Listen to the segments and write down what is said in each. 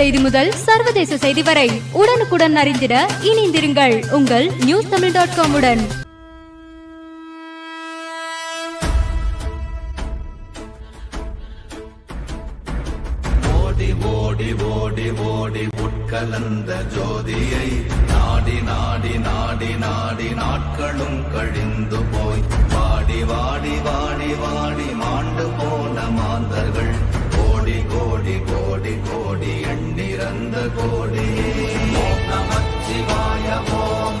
செய்தி முதல் சர்வதேச செய்தி வரை உடனுக்குடன் அறிந்திட இணைந்திருங்கள் உங்கள் நியூஸ் தமிழ் டாட் காம் உடன். ஓடி ஓடி ஓடி உட்கலந்த ஜோதியை நாடி நாடி நாடி நாடி நாட்களும் கழிந்து போய். வாடி வாடி வாடி வாடி மாண்டு போன மாந்தர்கள். கோடி கோடி கோடி எண்ணிறந்த கோடி. நமச்சிவாய ஓம்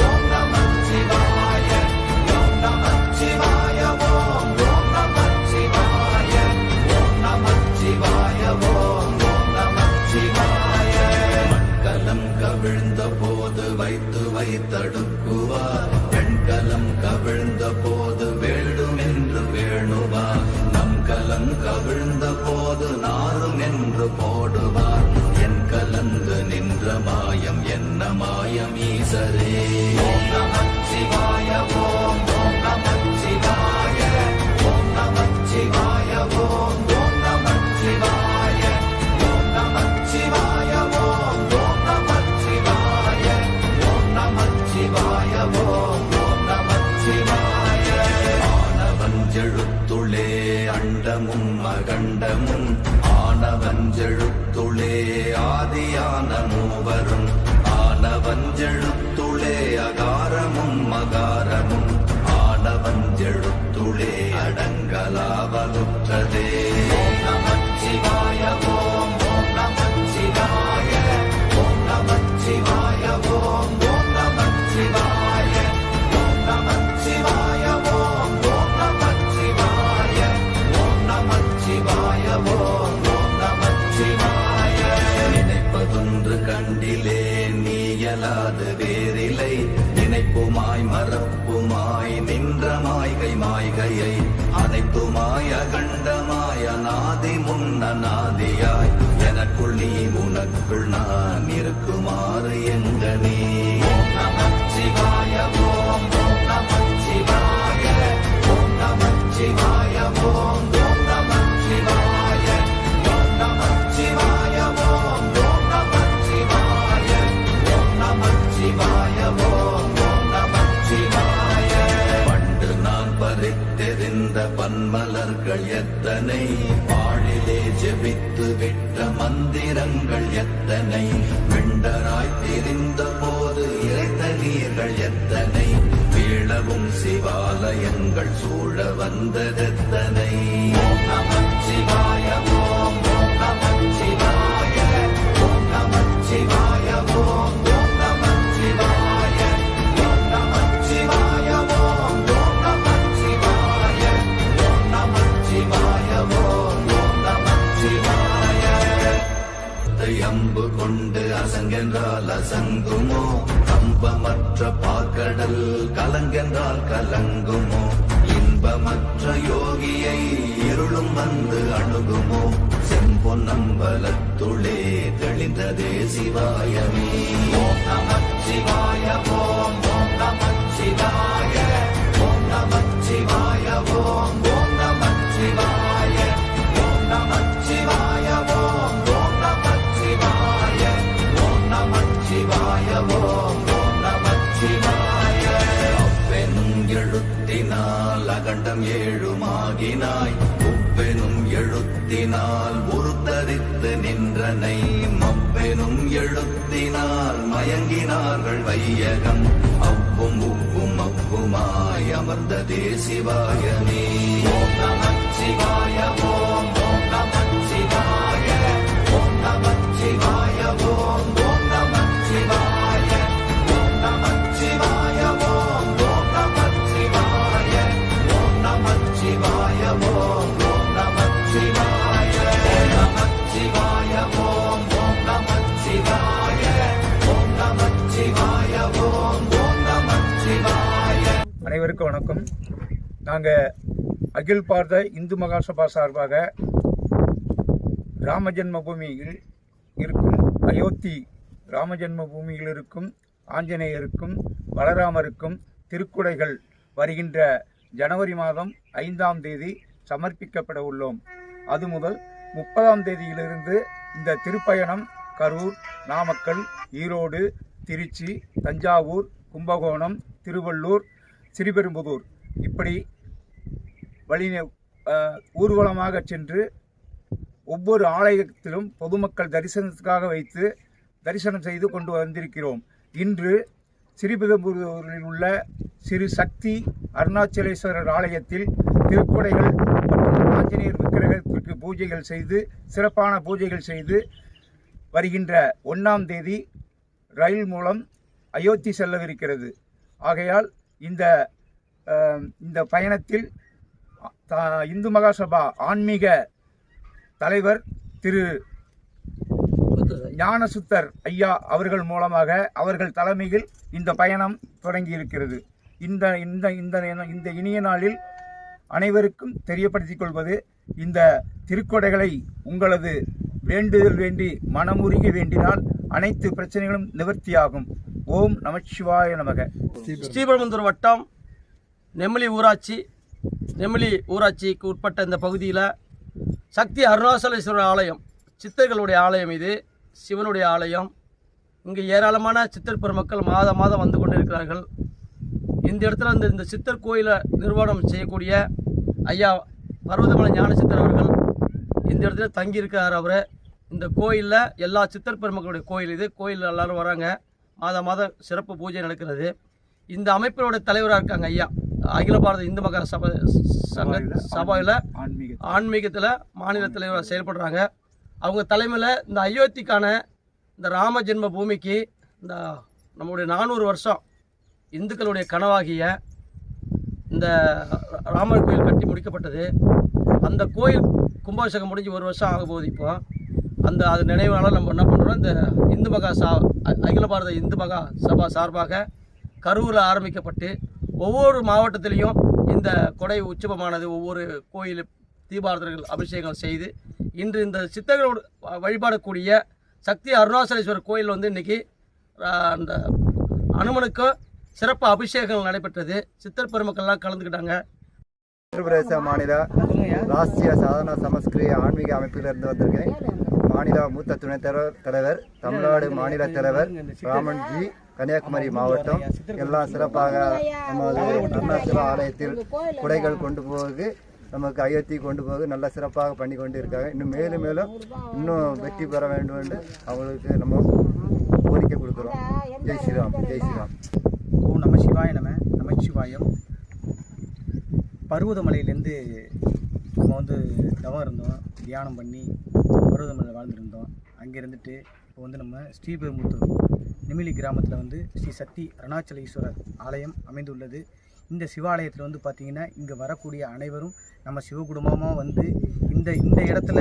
மாயம் ஈசரே ஓம் நமச்சிவாய ஓம் ஓம் நமச்சிவாய ஓம் நமச்சிவாய ஓம் ஓம் நமச்சிவாய ஓம் நமச்சிவாய ஓம் ஓம் நமச்சிவாய ஓம் நமச்சிவாய ஓம் ஓம் நமச்சிவாய ஆனவஞ்செழுத்துளே அண்டமும் அகண்டமும் ஆனவஞ்செழுத்துளே ஆதியான மூவரும் ஆனவஞ்செழு மாய்கை மாய்கையை அனைத்துமாய கண்டமாய நாதி முன்ன நாதியாய் எனக்குள் நீ உனக்குள் நான் இருக்குமாறு எங்க நீ சிவாலயங்கள் சூழ வந்ததெத்தனை நமச்சிவாய ஓம் நமச்சிவாய ஓம் நமச்சிவாய ஓம் அம்பு கொண்டு அசங்கென்றால் அசங்குமோ? கம்பமற்ற பாக்கடல் கலங்கென்றால் கலங்குமோ? இன்பமற்ற யோகியை இருளும் வந்து அணுகுமோ? செம்பொன்னம்பலத்துளே தெளிந்ததே சிவாயமே. ஓம் சிவாய ஓம் ஓம் சிவாய ஓம் சிவாய ஓம் ஓம் நமச்சிவாய ஓம் வையகம் அவ்வும் உப்பும் அப்புமாய் அமர்ந்ததே சிவாயமே ஓம் நமச்சிவாய ஓம் ஓம் எல்லாருக்கும் வணக்கம். நாங்கள் அகில் பாரத இந்து மகாசபா சார்பாக ராம இருக்கும் அயோத்தி ராம இருக்கும் ஆஞ்சநேயருக்கும் பலராமருக்கும் திருக்குடைகள் வருகின்ற ஜனவரி மாதம் ஐந்தாம் தேதி சமர்ப்பிக்கப்பட உள்ளோம். அது முதல் முப்பதாம் தேதியிலிருந்து இந்த திருப்பயணம் கரூர் நாமக்கல் ஈரோடு திருச்சி தஞ்சாவூர் கும்பகோணம் திருவள்ளூர் ஸ்ரீபெரும்புதூர் இப்படி வழி ஊர்வலமாக சென்று ஒவ்வொரு ஆலயத்திலும் பொதுமக்கள் தரிசனத்துக்காக வைத்து தரிசனம் செய்து கொண்டு வந்திருக்கிறோம். இன்று ஸ்ரீபெரும்புதூரில் உள்ள சிறு சக்தி அருணாச்சலேஸ்வரர் ஆலயத்தில் திருக்குடைகள் மற்றும் ஆஞ்சநேயர் விக்கிரகத்திற்கு பூஜைகள் செய்து சிறப்பான பூஜைகள் செய்து வருகின்ற ஒன்றாம் தேதி ரயில் மூலம் அயோத்தி செல்லவிருக்கிறது. ஆகையால் இந்த இந்த பயணத்தில் இந்து மகாசபா ஆன்மீக தலைவர் திரு ஞானசுத்தர் ஐயா அவர்கள் மூலமாக அவர்கள் தலைமையில் இந்த பயணம் தொடங்கி இருக்கிறது இந்த இந்த இந்த இந்த இனிய நாளில் அனைவருக்கும் தெரியப்படுத்திக் கொள்வது இந்த திருக்கொடைகளை உங்களது வேண்டுதல் வேண்டி மனமுருகி வேண்டினால் அனைத்து பிரச்சனைகளும் நிவர்த்தியாகும். ஓம் நமச்சிவாய நமக. ஸ்ரீபெரும்புதூர் வட்டம் நெமிலி ஊராட்சி நெமிலி ஊராட்சிக்கு உட்பட்ட இந்த பகுதியில் சக்தி அருணாச்சலேஸ்வரர் ஆலயம் சித்தர்களுடைய ஆலயம் இது. சிவனுடைய ஆலயம். இங்கே ஏராளமான சித்தர் பெருமக்கள் மாதம் மாதம் வந்து கொண்டிருக்கிறார்கள். இந்த இடத்துல இந்த இந்த சித்தர் கோயிலை நிர்வாணம் செய்யக்கூடிய ஐயா பர்வதமலை ஞான சித்தர் அவர்கள் இந்த இடத்துல தங்கியிருக்கார் அவர். இந்த கோயிலில் எல்லா சித்தர் பெருமக்களுடைய கோயில் இது. கோயில் எல்லாரும் வராங்க. மாதம் மாதம் சிறப்பு பூஜை நடக்கிறது. இந்த அமைப்பினோட தலைவராக இருக்காங்க ஐயா. அகில பாரத இந்து மகா சபை சங்க சபையில் ஆன்மீக ஆன்மீகத்தில். மாநில தலைவராக செயல்படுறாங்க. அவங்க தலைமையில் இந்த அயோத்திக்கான இந்த ராம ஜென்ம பூமிக்கு இந்த நம்முடைய நானூறு வருஷம் இந்துக்களுடைய கனவாகிய இந்த ராமர் கோயில் கட்டி முடிக்கப்பட்டது. அந்த கோயில் கும்பாபிஷேகம் முடிஞ்சு ஒரு வருஷம் ஆக போகுது இப்போ. அந்த அது நினைவால நம்ம என்ன பண்ணுறோம் இந்த இந்து மகா சா அகில பாரத இந்து மகா சபா சார்பாக கரூரில் ஆரம்பிக்கப்பட்டு ஒவ்வொரு மாவட்டத்திலையும் இந்த கொடை உற்சவமானது ஒவ்வொரு கோயில் தீபாரதர்கள் அபிஷேகம் செய்து இன்று இந்த சித்தர்களோடு வ- வழிபாடக்கூடிய சக்தி அருணாசலேஸ்வரர் கோயில் வந்து இன்றைக்கி அந்த அனுமனுக்கு சிறப்பு அபிஷேகங்கள் நடைபெற்றது. சித்தர் பெருமக்கள்லாம் கலந்துக்கிட்டாங்க. உத்தரப்பிரதேச மாநில ராஷ்டிரிய சாதனா சமஸ்கிரிய ஆன்மீக அமைப்பிலிருந்து வந்திருக்கேன் மாநில மூத்த துணைத் தலைவர் தலைவர் தமிழ்நாடு மாநில தலைவர் ராமன்ஜி கன்னியாகுமரி மாவட்டம். எல்லாம் சிறப்பாக நமது அருணாச்சல ஆலயத்தில் குடைகள் கொண்டு போவது நமக்கு அயோத்தி கொண்டு போக நல்ல சிறப்பாக பண்ணி கொண்டு இருக்காங்க இன்னும் மேலும் மேலும் இன்னும் வெற்றி பெற வேண்டும் என்று அவங்களுக்கு நம்ம கோரிக்கை கொடுக்குறோம். ஜெய் ஸ்ரீராம். ஜெய் ஸ்ரீராம். ஓ நம சிவாய நம. நமச்சிவாயம் பருவதமலையிலேருந்து நம்ம வந்து தவம் இருந்தோம் தியானம் பண்ணி பருவதமலையில் வாழ்ந்துருந்தோம். அங்கே இருந்துட்டு இப்போ வந்து நம்ம ஸ்ரீபெரும்புத்தூர் நெமிலி கிராமத்தில் வந்து ஸ்ரீ சக்தி அருணாச்சலீஸ்வரர் ஆலயம் அமைந்துள்ளது. இந்த சிவாலயத்தில் வந்து பார்த்திங்கன்னா இங்கே வரக்கூடிய அனைவரும் நம்ம சிவகுடும்பமாக வந்து இந்த இந்த இடத்துல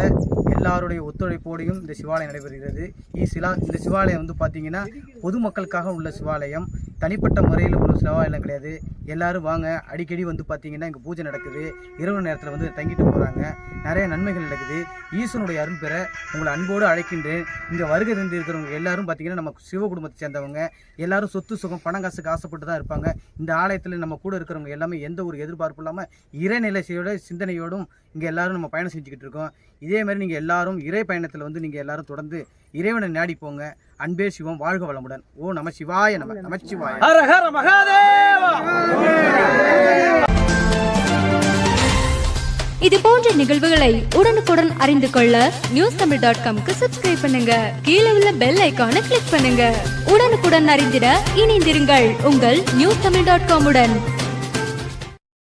எல்லாருடைய ஒத்துழைப்போடையும் இந்த சிவாலயம் நடைபெறுகிறது. இ சிலா இந்த சிவாலயம் வந்து பார்த்திங்கன்னா பொதுமக்களுக்காக உள்ள சிவாலயம். தனிப்பட்ட முறையில் உள்ள சிவாலயம் கிடையாது. எல்லோரும் வாங்க. அடிக்கடி வந்து பார்த்திங்கன்னா இங்கே பூஜை நடக்குது. இரவு நேரத்தில் வந்து தங்கிட்டு போகிறாங்க நிறைய நன்மைகள் நடக்குது. ஈசனுடைய அருள் பெற உங்களை அன்போடு அழைக்கின்றேன். இங்கே வருகை தந்து இருக்கிறவங்க எல்லாரும் பார்த்தீங்கன்னா நம்ம சிவ குடும்பத்தை சேர்ந்தவங்க. எல்லாரும் சொத்து சுகம் பணம் காசுக்கு ஆசைப்பட்டு தான் இருப்பாங்க. இந்த ஆலயத்தில் நம்ம கூட இருக்கிறவங்க எல்லாமே எந்த ஒரு எதிர்பார்ப்பு இல்லாமல் இறைநிலை சிந்தனையோடும் இங்கே எல்லாரும் நம்ம பயணம் செஞ்சுக்கிட்டு இருக்கோம். இதே மாதிரி நீங்கள் எல்லாரும் இறை பயணத்தில் வந்து நீங்கள் எல்லாரும் தொடர்ந்து இறைவனை நாடி போங்க. அன்பே சிவம் வாழ்க வளமுடன். ஓ நம சிவாய நம நமச்சிவாய ஹர ஹர மகாதேவா! இது போன்ற நிகழ்வுகளை உடனுக்குடன் அறிந்து கொள்ள நியூஸ் தமிழ் டாட் காம்க்கு சப்ஸ்கிரைப் பண்ணுங்க. கீழே உள்ள பெல் ஐகானை கிளிக் பண்ணுங்க. உடனுக்குடன் அறிந்திட இணைந்திருங்கள் உங்கள் நியூஸ் தமிழ் டாட் காமுடன்